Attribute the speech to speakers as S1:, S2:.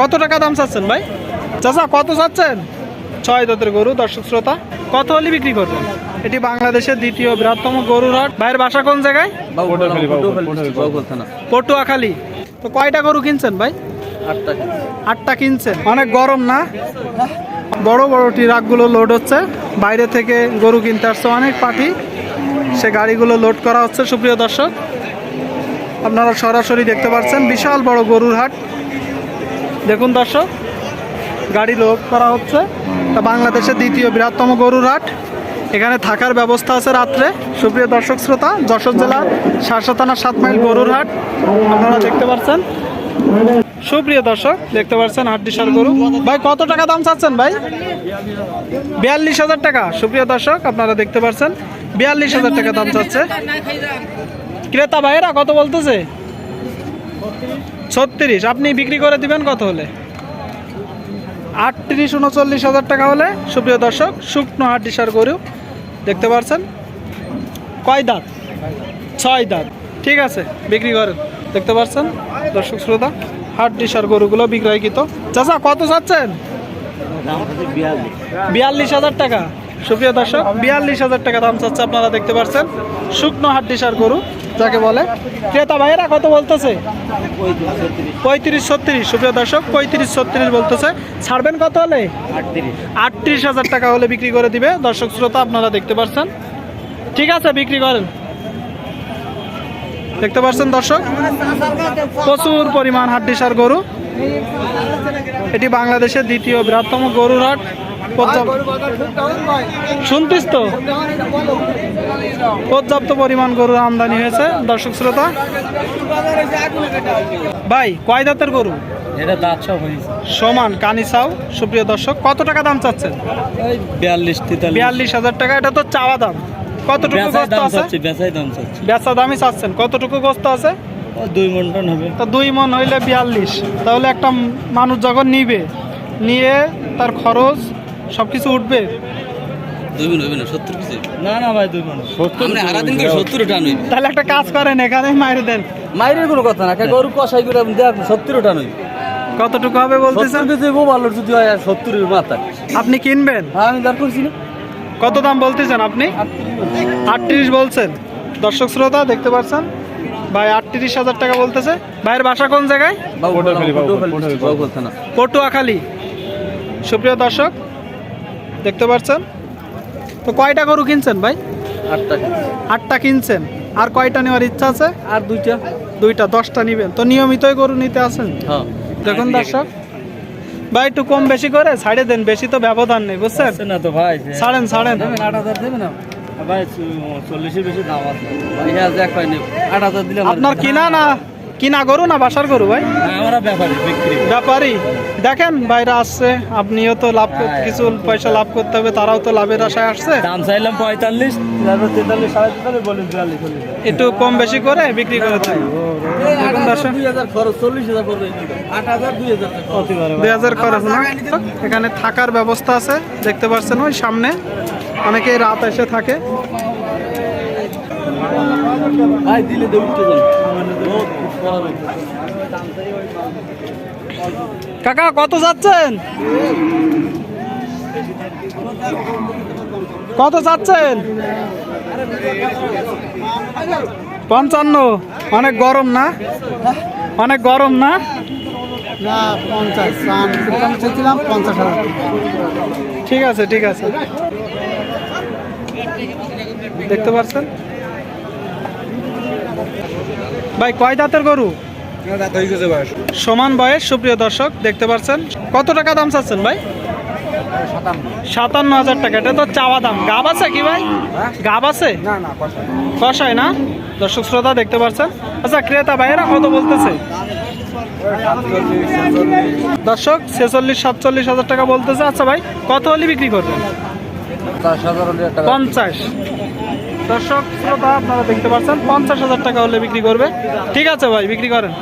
S1: কত টাকা দাম চাচ্ছেন ভাই? চাচা কত চাচ্ছেন? ছয় দাঁতের গরু দর্শক শ্রোতা কত হলে বিক্রি করবেন? এটি বাংলাদেশের দ্বিতীয় বৃহত্তম গরুর হাট। ভাইয়ের বাসা কোন জায়গায়? পটুয়াখালী তো কয়টা গরু কিনছেন ভাই? আটটা কিনছেন। অনেক গরম না? বড় বড় ট্রাকগুলো লোড হচ্ছে। বাইরে থেকে গরু কিনতে আসছে অনেক পার্টি। সে গাড়িগুলো লোড করা হচ্ছে সুপ্রিয় দর্শক। আপনারা সরাসরি দেখতে পাচ্ছেন বিশাল বড় গরুর হাট। দেখুন দর্শক, গাড়ি লোড করা হচ্ছে। তা বাংলাদেশের দ্বিতীয় বৃহত্তম গরুর হাট। এখানে থাকার ব্যবস্থা আছে রাত্রে। সুপ্রিয় দর্শক শ্রোতা, যশোর জেলার সারসা থানার সাত মাইল গরুর হাট। আপনারা দেখতে পাচ্ছেন। সুপ্রিয় দর্শক, দেখতে পাচ্ছেন হাড্ডিসার গরু। ভাই, কত টাকা দাম চাচ্ছেন ভাই? বিয়াল্লিশ হাজার টাকা। সুপ্রিয় দর্শক, আপনারা দেখতে পাচ্ছেন। বিয়াল্লিশ হাজার টাকা দাম চাচ্ছে। ক্রেতা ভাইয়েরা, কত বলতেছে? ছত্রিশ, আপনি বিক্রি করে দিবেন কত হলে? আটত্রিশ উনচল্লিশ হাজার টাকা হলে, সুপ্রিয় দর্শক, শুকনো হাড্ডিসার গরু, দেখতে পাচ্ছেন কয় দাঁত? ছয় দাঁত। ঠিক আছে, বিক্রি করেন। দেখতে পাচ্ছেন দর্শক, শ্রোতা হাড্ডিসার গরুগুলো বিক্রয়কৃত। চাচা, কত চাচ্ছেন বিয়াল্লিশ হাজার টাকা। সুপ্রিয় দর্শক, বিয়াল্লিশ হাজার টাকা দাম চাচ্ছে আপনারা দেখতে পাচ্ছেন শুকনো হাড্ডিসার গরু যাকে বলে? ক্রেতা ভাইয়েরা কত বলতেছে? পঁয়ত্রিশ ছত্রিশ। সুপ্রিয় দর্শক, পঁয়ত্রিশ ছত্রিশ বলতেছে। ছাড়বেন কত হলে? আটত্রিশ হাজার টাকা হলে বিক্রি করে দিবে। দর্শক শ্রোতা, আপনারা দেখতে পাচ্ছেন ঠিক আছে, বিক্রি করেন। দেখতে পাচ্ছেন দর্শক? প্রচুর পরিমাণ হাড্ডিসার গরু। এটি বাংলাদেশের দ্বিতীয় বৃহত্তম গরুর হাট। শুনতিস তো? পর্যাপ্ত পরিমাণ গরুর আমদানি হয়েছে দর্শক শ্রোতা। ভাই কয় দাঁতের গরু?
S2: এটা দাঁত সব হয়েছে
S1: সমান কানিসাও সুপ্রিয় দর্শক কত টাকা দাম চাচ্ছেন?
S2: বিয়াল্লিশ
S1: বিয়াল্লিশ হাজার টাকা এটা তো চাওয়া দাম। কতটুকু
S2: বেচাই
S1: গোস্ত আছে?
S2: বেচাই দাম চাচ্ছি।
S1: বেচা দামই চাচ্ছেন। কতটুকু গোস্ত আছে?
S2: দুই মন টন হবে।
S1: তা দুই মন হইলে বিয়াল্লিশ। তাহলে একটা মানুষ যখন নিবে নিয়ে তার খরচ সব কিছু উঠবে?
S3: দুই মিনিট হইবে না সত্তর
S2: না না ভাই দুই মন
S3: আমরা হারা করে সত্তর টান হইবে।
S1: তাহলে একটা কাজ করেন এখানে মাইরে দেন।
S2: মাইরের কোনো কথা না গরু কষাই করে সত্তর টান হইবে।
S1: কতটুকু হবে বলতেছেন?
S2: যদি হয় সত্তরের
S1: আপনি কিনবেন?
S2: হ্যাঁ আমি দাঁড় করছি না।
S1: কত দাম বলতেছেন আপনি? আটত্রিশ বলছেন। দর্শক শ্রোতা দেখতে পাচ্ছেন? ভাই আটত্রিশ হাজার টাকা বলতেছে। ভাইয়ের বাসা কোন জায়গায়? পটুয়াখালী। সুপ্রিয় দর্শক দেখতে পাচ্ছেন তো কয়টা গরু কিনছেন ভাই?
S2: আটটা
S1: আটটা কিনছেন। আর কয়টা নেওয়ার ইচ্ছা আছে?
S2: আর দুইটা।
S1: দুইটা দশটা নিবেন। তো নিয়মিতই গরু নিতে আসেন?
S2: হ্যাঁ।
S1: দেখুন দর্শক। ভাই একটু কম বেশি করে ছাড়ে দেন বেশি তো ব্যবধান নেই বুঝছেন?
S2: না তো ভাই
S1: ছাড়েন ছাড়েন।
S2: আট হাজার দেবেন না ভাই চল্লিশের বেশি দাম আছে।
S1: আপনার কিনা না? কিনা গরু না বাসার গরু ভাই
S2: হ্যাঁ, ব্যাপারী
S1: দেখেন বাইরে আসছে আপনিও তো লাভ কিছু পয়সা লাভ করতে হবে তারাও তো লাভের আশায় আসছে
S2: দাম চাইলাম পঁয়তাল্লিশ তেতাল্লিশ সাড়ে তেতাল্লিশ বলি
S1: একটু কম বেশি করে বিক্রি করে দেয়
S2: দুই হাজার খরচ
S1: না এখানে থাকার ব্যবস্থা আছে দেখতে পাচ্ছেন ওই সামনে অনেকেই রাত এসে থাকে
S2: ভাই দিলে
S1: কাকা কত যাচ্ছেন? কত যাচ্ছেন? পঞ্চান্ন। অনেক গরম না? অনেক গরম না?
S4: না পঞ্চাশ। চেয়েছিলাম পঞ্চাশ হাজার
S1: ঠিক আছে ঠিক আছে। দেখতে পাচ্ছেন? ভাই, কয় দাঁতের গরু? সমান বয়স, সুপ্রিয় দর্শক, দেখতে পাচ্ছেন। কত টাকা দাম চাচ্ছেন ভাই? সাতান্ন হাজার টাকা। এটা তো চাওয়া দাম। গাব আছে কি ভাই? গাব আছে? কষায় না? দর্শক, শ্রোতা, দেখতে পাচ্ছেন? আচ্ছা ক্রেতা ভাইয়েরা কত বলতেছে? দর্শক, ছেচল্লিশ, সাতচল্লিশ হাজার টাকা বলতেছে। আচ্ছা ভাই, কত হলে বিক্রি করবেন? পঞ্চাশ। দর্শক, শ্রোতা, আপনারা দেখতে পাচ্ছেন, পঞ্চাশ হাজার টাকা হলে বিক্রি করবে। ঠিক আছে ভাই, বিক্রি করেন।